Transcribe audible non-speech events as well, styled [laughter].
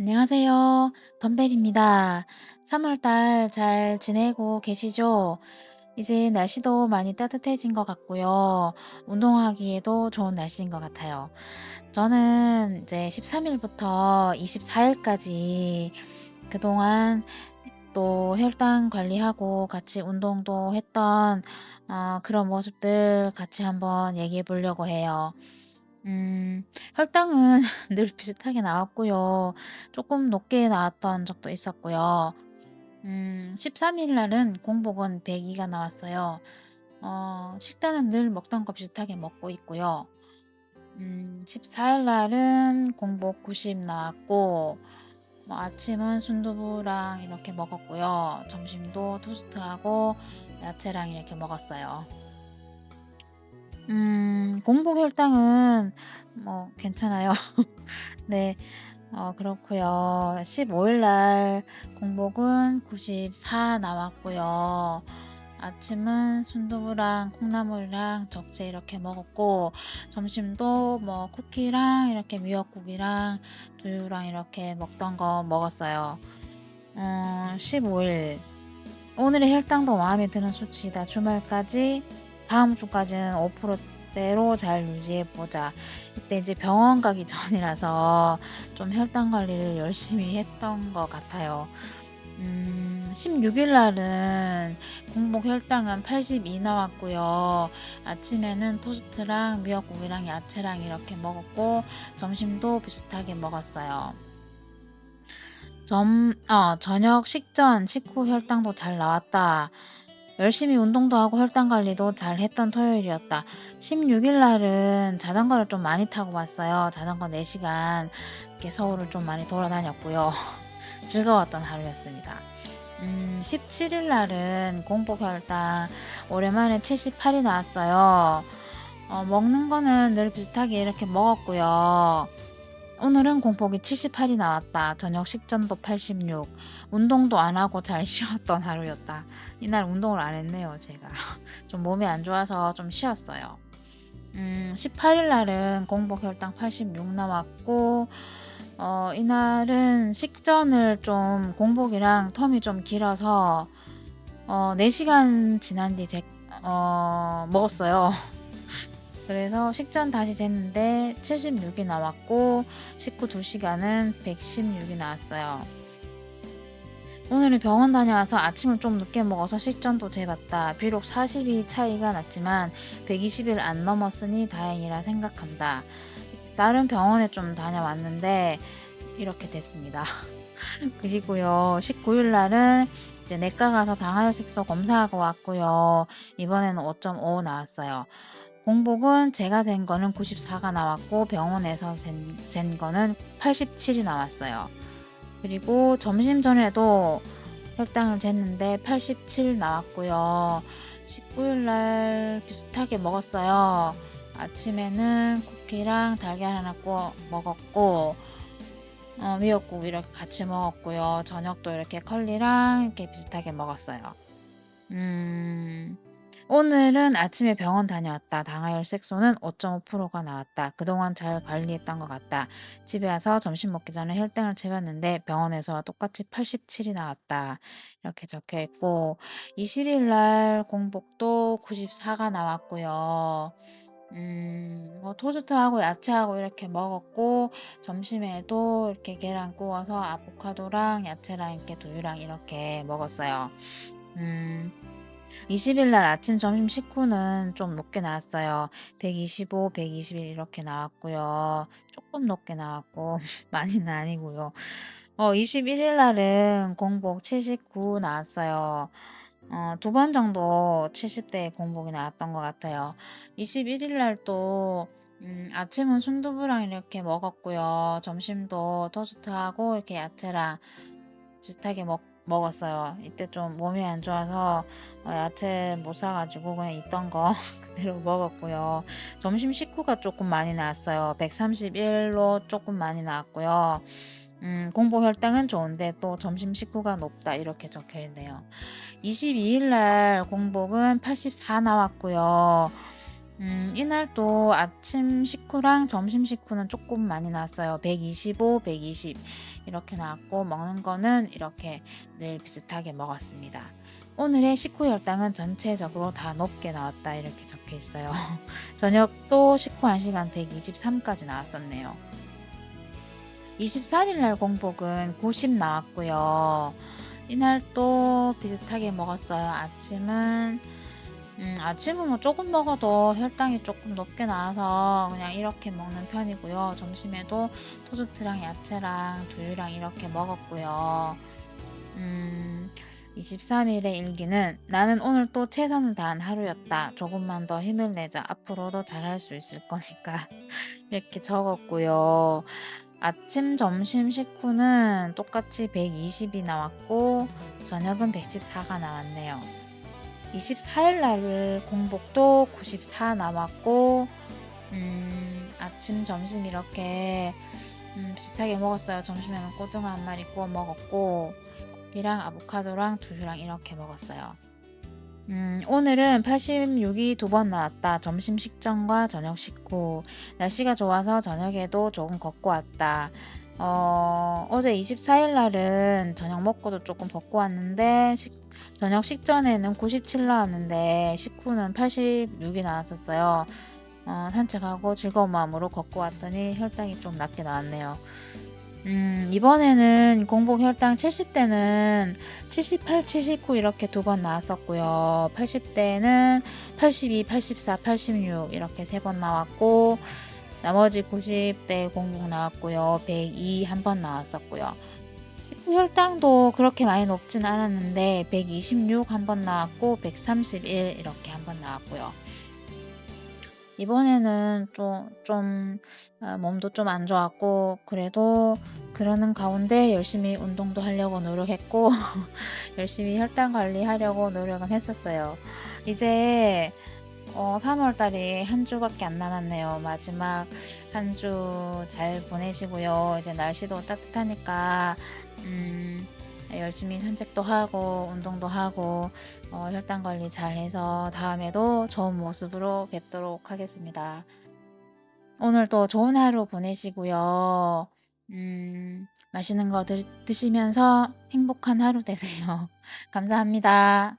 안녕하세요. 덤벨입니다. 3월달 잘 지내고 계시죠? 이제 날씨도 많이 따뜻해진 것 같고요. 운동하기에도 좋은 날씨인 것 같아요. 저는 이제 13일부터 24일까지 그동안 또 혈당 관리하고 같이 운동도 했던 어, 그런 모습들 같이 한번 얘기해 보려고 해요. 음. 혈당은 [laughs] 늘 비슷하게 나왔고요. 조금 높게 나왔던 적도 있었고요. 음 13일 날은 공복은 102가 나왔어요. 어 식단은 늘 먹던 거 비슷하게 먹고 있고요. 음 14일 날은 공복 90 나왔고 뭐 아침은 순두부랑 이렇게 먹었고요. 점심도 토스트하고 야채랑 이렇게 먹었어요. 음 공복 혈당은 뭐 괜찮아요. [laughs] 네. 어 그렇고요. 15 일 날 공복은 94 나왔고요. 아침은 순두부랑 콩나물이랑 적재 이렇게 먹었고 점심도 뭐 쿠키랑 이렇게 미역국이랑 두유랑 이렇게 먹던 거 먹었어요. 어 15일 오늘의 혈당도 마음에 드는 수치이다. 주말까지 다음 주까지는 5% 대로 잘 유지해 보자. 이때 이제 병원 가기 [laughs] 전이라서 좀 혈당 관리를 열심히 했던 것 같아요. 음, 16일 날은 공복 혈당은 82 나왔고요. 아침에는 토스트랑 미역국이랑 야채랑 이렇게 먹었고, 점심도 비슷하게 먹었어요. 점, 어, 저녁 식전, 식후 혈당도 잘 나왔다. 열심히 운동도 하고 혈당 관리도 잘 했던 토요일이었다. 16일 날은 자전거를 좀 많이 타고 왔어요. 자전거 4시간 이렇게 서울을 좀 많이 돌아다녔고요. [laughs] 즐거웠던 하루였습니다. 음, 17일 날은 공복 혈당 오랜만에 78이 나왔어요. 어, 먹는 거는 늘 비슷하게 이렇게 먹었고요. 오늘은 공복이 78이 나왔다. 저녁 식전도 86. 운동도 안 하고 잘 쉬었던 하루였다. 이날 운동을 안 했네요, 제가. [laughs] 좀 몸이 안 좋아서 좀 쉬었어요. 음, 18일 날은 공복 혈당 86 나왔고, 어, 이날은 식전을 좀 공복이랑 텀이 좀 길어서, 어, 4시간 지난 뒤 제, 어, 먹었어요. [laughs] 그래서 식전 다시 쟀는데 76이 나왔고 식후 2시간은 116이 나왔어요. 오늘은 병원 다녀와서 아침을 좀 늦게 먹어서 식전도 재봤다. 비록 40이 차이가 났지만 120일 안 넘었으니 다행이라 생각한다. 다른 병원에 좀 다녀왔는데 이렇게 됐습니다. [laughs] 그리고요, 19일 날은 이제 내과 가서 당화혈색소 검사하고 왔고요. 이번에는 5.5 나왔어요. 공복은 제가 잰 거는 94가 나왔고 병원에서 잰, 잰 거는 87이 나왔어요. 그리고 점심 전에도 혈당을 쟀는데 87 나왔고요. 19일 날 비슷하게 먹었어요. 아침에는 쿠키랑 달걀 하나 구워 먹었고 어, 미역국 이렇게 같이 먹었고요. 저녁도 이렇게 컬리랑 이렇게 비슷하게 먹었어요. 음. 오늘은 아침에 병원 다녀왔다. 당화혈색소는 5.5%가 나왔다. 그동안 잘 관리했던 것 같다. 집에 와서 점심 먹기 전에 혈당을 재봤는데 병원에서 똑같이 87이 나왔다. 이렇게 적혀 있고 20일 날 공복도 94가 나왔고요. 음, 뭐 토스트하고 야채하고 이렇게 먹었고 점심에도 이렇게 계란 구워서 아보카도랑 야채랑 이렇게 두유랑 이렇게 먹었어요. 음. 20일 날 아침, 점심 식후는 좀 높게 나왔어요. 125, 121 이렇게 나왔고요. 조금 높게 나왔고 [laughs] 많이는 아니고요. 어 21일 날은 공복 79 나왔어요. 어 두 번 정도 70대 공복이 나왔던 것 같아요. 21일 날도 음 아침은 순두부랑 이렇게 먹었고요. 점심도 토스트하고 이렇게 야채랑 비슷하게 먹 먹었어요. 이때 좀 몸이 안 좋아서 어 야채 못 사 가지고 그냥 있던 거 [laughs] 그대로 먹었고요. 점심 식후가 조금 많이 나왔어요. 131로 조금 많이 나왔고요. 음 공복 혈당은 좋은데 또 점심 식후가 높다 이렇게 적혀 있네요. 22일 날 공복은 84 나왔고요. 음 이날도 아침 식후랑 점심 식후는 쪼끔 많이 나왔어요. 125, 120 이렇게 나왔고 먹는 거는 이렇게 늘 비슷하게 먹었습니다. 오늘의 식후 혈당은 전체적으로 다 높게 나왔다 이렇게 적혀 있어요. [laughs] 저녁도 식후 1 시간 123 까지 나왔었네요. 23일 날 공복은 90 나왔고요. 이날도 비슷하게 먹었어요. 아침은 음 아침은 뭐 쪼금 먹어도 혈당이 쪼끔 높게 나와서 그냥 이렇게 먹는 편이고요. 점심에도 토스트랑 야채랑 두유랑 이렇게 먹었고요. 음 23 일의 일기는 '나는 오늘 또 최선을 다한 하루였다. 조금만 더 힘을 내자. 앞으로도 잘할 수 있을 거니까.' [laughs] 이렇게 적었고요. 아침, 점심 식후는 똑같이 120이 나왔고 저녁은 114가 나왔네요. 24일 날 공복도 94 나왔고 음 아침, 점심 이렇게 음 비슷하게 먹었어요. 점심에는 고등어 한 마리 구워 먹었고 고기랑 아보카도랑 두유랑 이렇게 먹었어요. 음 오늘은 86이 두 번 나왔다. 점심 식전과 저녁 식후. 날씨가 좋아서 저녁에도 조금 걷고 왔다. 어 어제 24일 날은 저녁 먹고도 조금 걷고 왔는데 식 저녁 식전에는 97 나왔는데 식후는 86이 나왔었어요. 어 산책하고 즐거운 마음으로 걷고 왔더니 혈당이 좀 낮게 나왔네요. 음 이번에는 공복 혈당 70 대는 78, 79 이렇게 두 번 나왔었고요. 80 대는 82, 84, 86 이렇게 세 번 나왔고 나머지 90대 공복 나왔고요. 102 한 번 나왔었고요. 혈당도 그렇게 많이 높진 않았는데 126 한 번 나왔고 131 이렇게 한 번 나왔고요. 이번에는 좀좀아 몸도 좀 안 좋았고 그래도 그러는 가운데 열심히 운동도 하려고 노력했고 [laughs] 열심히 혈당 관리하려고 노력은 했었어요. 이제 어 3월 달이 한 주밖에 안 남았네요. 마지막 한 주 잘 보내시고요. 이제 날씨도 따뜻하니까 음 열심히 산책도 하고 운동도 하고 어 혈당 관리 잘해서 다음에도 좋은 모습으로 뵙도록 하겠습니다. 오늘도 좋은 하루 보내시고요. 음 맛있는 거 드 드시면서 행복한 하루 되세요. [laughs] 감사합니다.